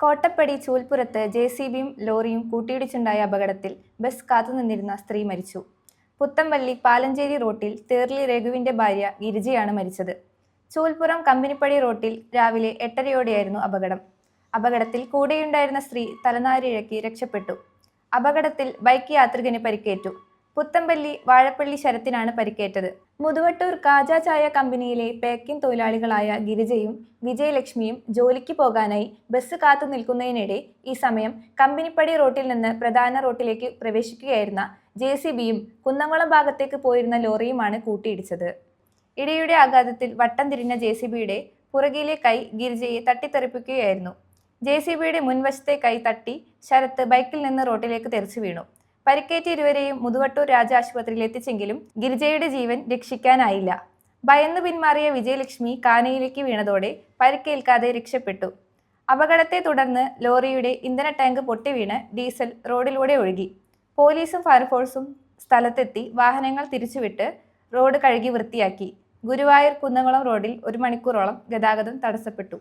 Kottappadi Choolpurath J C ബിയും ലോറിയും കൂട്ടിയിടിച്ചുണ്ടായ അപകടത്തിൽ ബസ് കാത്തുനിന്നിരുന്ന സ്ത്രീ മരിച്ചു. പുത്തമ്പള്ളി പാലഞ്ചേരി റോട്ടിൽ തേർലി രഘുവിന്റെ ഭാര്യ ഗിരിജയാണ് മരിച്ചത്. ചൂൽപ്പുറം കമ്പനിപ്പടി റോട്ടിൽ രാവിലെ എട്ടരയോടെയായിരുന്നു അപകടം. അപകടത്തിൽ കൂടെയുണ്ടായിരുന്ന സ്ത്രീ തലനാരിഴക്കി രക്ഷപ്പെട്ടു. അപകടത്തിൽ ബൈക്ക് യാത്രികന് പരിക്കേറ്റു. പുത്തമ്പള്ളി വാഴപ്പള്ളി ശരത്തിനാണ് പരിക്കേറ്റത്. മുതുവട്ടൂർ കാജ ചായ കമ്പനിയിലെ പാക്കിംഗ് തൊഴിലാളികളായ ഗിരിജയും വിജയലക്ഷ്മിയും ജോലിക്ക് പോകാനായി ബസ് കാത്തു നിൽക്കുന്നതിനിടെ ഈ സമയം കമ്പനിപ്പടി റോട്ടിൽ നിന്ന് പ്രധാന റോട്ടിലേക്ക് പ്രവേശിക്കുകയായിരുന്ന ജെ സി ബിയും കുന്നംകുളം ഭാഗത്തേക്ക് പോയിരുന്ന ലോറിയുമാണ് കൂട്ടിയിടിച്ചത്. ഇടിയുടെ ആഘാതത്തിൽ വട്ടം തിരിഞ്ഞ ജെ സി ബിയുടെ പുറകിലെ കൈ ഗിരിജയെ തട്ടിത്തെറിപ്പിക്കുകയായിരുന്നു. ജെ സി ബിയുടെ മുൻവശത്തെ കൈ തട്ടി ശരത്ത് ബൈക്കിൽ നിന്ന് റോട്ടിലേക്ക് തെറിച്ചു വീണു. പരിക്കേറ്റ ഇരുവരെയും മുതുവട്ടൂർ രാജ ആശുപത്രിയിൽ എത്തിച്ചെങ്കിലും ഗിരിജയുടെ ജീവൻ രക്ഷിക്കാനായില്ല. ഭയന്ന് പിന്മാറിയ വിജയലക്ഷ്മി കാനയിലേക്ക് വീണതോടെ പരിക്കേൽക്കാതെ രക്ഷപ്പെട്ടു. അപകടത്തെ തുടർന്ന് ലോറിയുടെ ഇന്ധന ടാങ്ക് പൊട്ടിവീണ് ഡീസൽ റോഡിലൂടെ ഒഴുകി. പോലീസും ഫയർഫോഴ്സും സ്ഥലത്തെത്തി വാഹനങ്ങൾ തിരിച്ചുവിട്ട് റോഡ് കഴുകി വൃത്തിയാക്കി. ഗുരുവായൂർ കുന്നംകുളം റോഡിൽ ഒരു മണിക്കൂറോളം ഗതാഗതം തടസ്സപ്പെട്ടു.